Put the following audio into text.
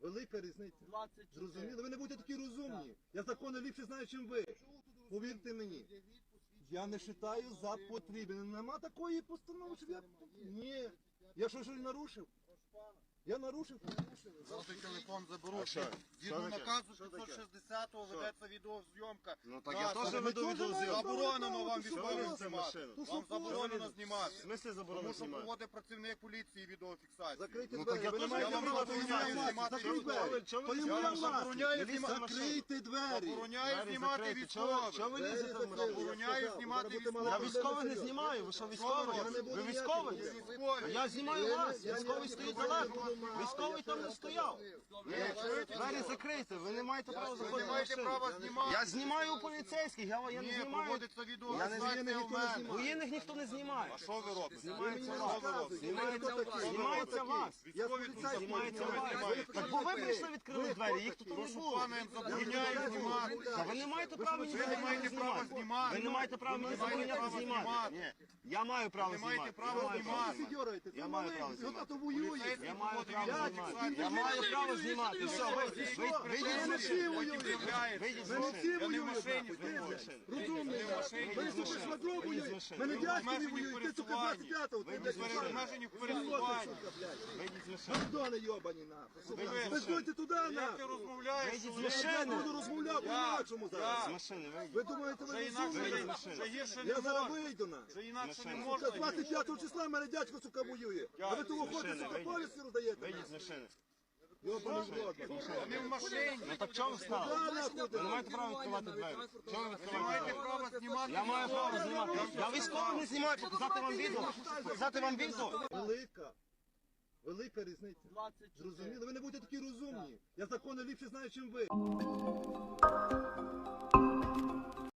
Велика різниця. 24. Зрозуміло? Ви не будете такі розумні. Я закони ліпше знаю, ніж ви. Повірте мені. Я не вважаю за потрібне. Нема такої постанови, щоб я. Ні. Я що щось нарушив? Я нарушив? Зараз той телефон заберуть. що? Згідно наказу Що таке? 560 ведеться відеозйомка. Ну так я теж веду відеозйомку. Заборонено вам то відео знімати. машину? Вам ви? заборонено В знімати. смислі заборонено Тому що знімати? проводить працівник поліції відеофіксацію. Закрийте Ну, двері. так я ви не теж маєте вам права забороняю знімати. двері. Чого ви То є моя Я вам забороняю знімати. в. Закрийте двері. Знімати закриті. Чого військових. чого ви лізете в. Забороняю Я знімати. Я ви військових не знімаю, ви що буду Ви військовий? Я знімаю вас, я військовий стоїть далеко. Військовий там не стояв. Двері закрийте, ви не маєте права заходити в маєте права машину. знімати. Я знімаю у поліцейських, я, я не Ні, знімаю. проводиться Я не ніхто знімає. Воєнних ніхто не знімає. А що ви робите? Знімається вас. Знімається вас. Я. Знімається вас. Так бо ви прийшли відкрили двері, їх тут не було. пана, забороняю знімати. Та ви не маєте права мені Ви не забороняти маєте права знімати. Ви не маєте права мені маєте забороняти права знімати. знімати. Ні, я маю право не знімати. маєте права знімати. Я маю право знімати. воює. Я маю право знімати. Я маю право знімати. Все, вийдіть, з машини. Вийдіть з машини. Я не в машині, нахуй. Не в машині. Ми сука воює. машини. Мене Ви не обмежені воює. Ти, сука, 25-го. Ти, блядь? Обмежені в пересуванні. сука, блядь. Йобані, нахуй. сука. Ви здойте туди, Як ти нахуй. розмовляєш? З Я блядь, буду розмовляти по-інакшому З зараз. Ви думаєте, ви Вже інакше, розумні? гірше не Я зараз можна. вийду, нахуй. Інакше не Машини. можна. Сука, 25 числа мене дядько, сука, воює. А ви того ходите, сука, вийдіть. роздаєте. Вийдіть з машини. Вони в машині. Ну так чого ви стали? Ви не маєте права відкривати двері. Чого ви відкриваєте. Я маю право знімати. Я військовий не знімаю, показати вам відео. Показати вам відео. Велика. Велика різниця. 24. Зрозуміли? Ви не будете такі розумні. Я закони ліпше знаю, чим ви.